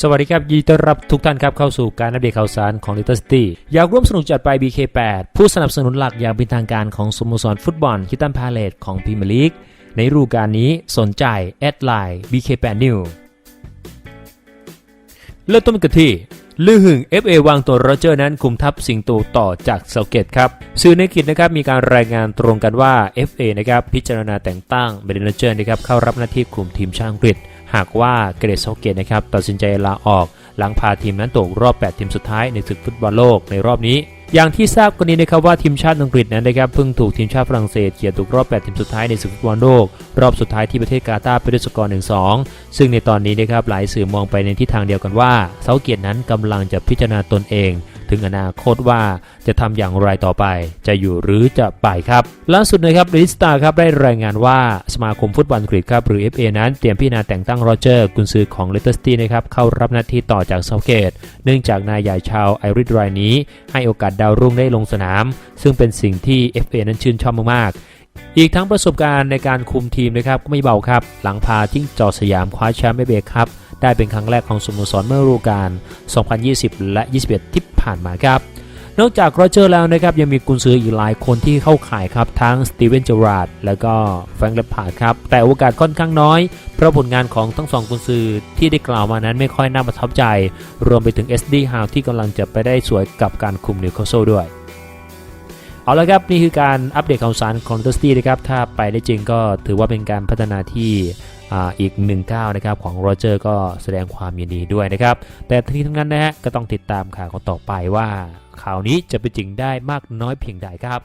สวัสดีครับ ยินดีต้อนรับทุกท่านครับเข้าสู่การอัปเดตข่าวสารของ Little City อยากร่วมสนุกจัดไป BK8 ผู้สนับสนุนหลักอย่างเป็นทางการของสโมสรฟุตบอลคิตันพาเลตของพรีเมียร์ลีกในฤดูกาลนี้สนใจแอดไลน์ BK8 New เริ่มต้นกันที่ลือหึง FA วางตัวโรเจอร์นั้นคุมทัพสิงโตต่อจากเซาเกตครับสื่อในกิจนะครับมีการรายงานตรงกันว่า FA นะครับพิจารณาแต่งตั้งเบรนเจอร์นะครับเข้ารับหน้าที่คุมทีมชาติอังกฤษ หากว่าเกรซเซเกตนะครับตัดสินใจลาออก หลังพาทีมนั้นตกรอบ 8 ทีมสุดท้ายในศึกฟุตบอลโลกในรอบนี้ อย่างที่ทราบกันนี้นะครับว่าทีมชาติอังกฤษนั้นนะครับเพิ่งถูกทีมชาติฝรั่งเศสเขี่ยตกรอบ 8 ทีมสุดท้ายในศึกฟุตบอลโลก รอบสุดท้ายที่ประเทศกาตาร์ไปด้วยสกอร์ 1-2 ซึ่งในตอนนี้นะครับหลายสื่อมองไปในทิศทางเดียวกันว่าเซาเกียตนั้นกำลังจะพิจารณาตนเอง ถึงอนาคตว่าจะทำอย่างไรต่อไป จะอยู่หรือจะไปครับล่าสุดนะครับเดลิสตาครับได้รายงานว่าสมาคมฟุตบอลอังกฤษครับหรือ FA นั้นเตรียมพิจารณาแต่งตั้งโรเจอร์กุนซือของเลสเตอร์ซิตี้นะครับเข้ารับหน้าที่ต่อจากเซาเกต เนื่องจากนายใหญ่ชาวไอริชรายนี้ ให้โอกาสดาวรุ่งได้ลงสนาม ซึ่งเป็นสิ่งที่ FA นั้นชื่นชอบมากๆ อีกทั้งประสบการณ์ในการคุมทีมนะครับก็ไม่เบาครับ หลังพาจิ้งจอกสยามคว้าแชมป์เอเบครับได้เป็นครั้งแรกของสโมสรเมื่อฤดูกาล 2020 และ 21 ที่ ผ่านมาครับ นอกจากโรเจอร์แล้วนะครับยังมีกุนซืออีกหลายคนที่เข้าข่ายครับทั้งสตีเวนเจอราร์ดและก็แฟรงค์เลปาร์ดครับแต่โอกาสค่อนข้างน้อย เพราะผลงานของทั้งสองกุนซือที่ได้กล่าวมานั้นไม่ค่อยน่าประทับใจ รวมไปถึง SD h o w ที่กำลังจะไปได้สวยกับการคุมนิวคาสเซิลด้วยเอาละครับ นี่คือการอัปเดตข่าวสารของเดอร์สตี้นะครับ ถ้าไปได้จริงก็ถือว่าเป็นการพัฒนาที่ อีกหนึ่งก้านะครับ ของโรเจอร์ก็แสดงความยินดีด้วยนะครับ แต่ทั้งนี้ทั้งนั้นนะฮะก็ต้องติดตามข่าวกันต่อไปว่าข่าวนี้จะเป็นจริงได้มากน้อยเพียงใดครับ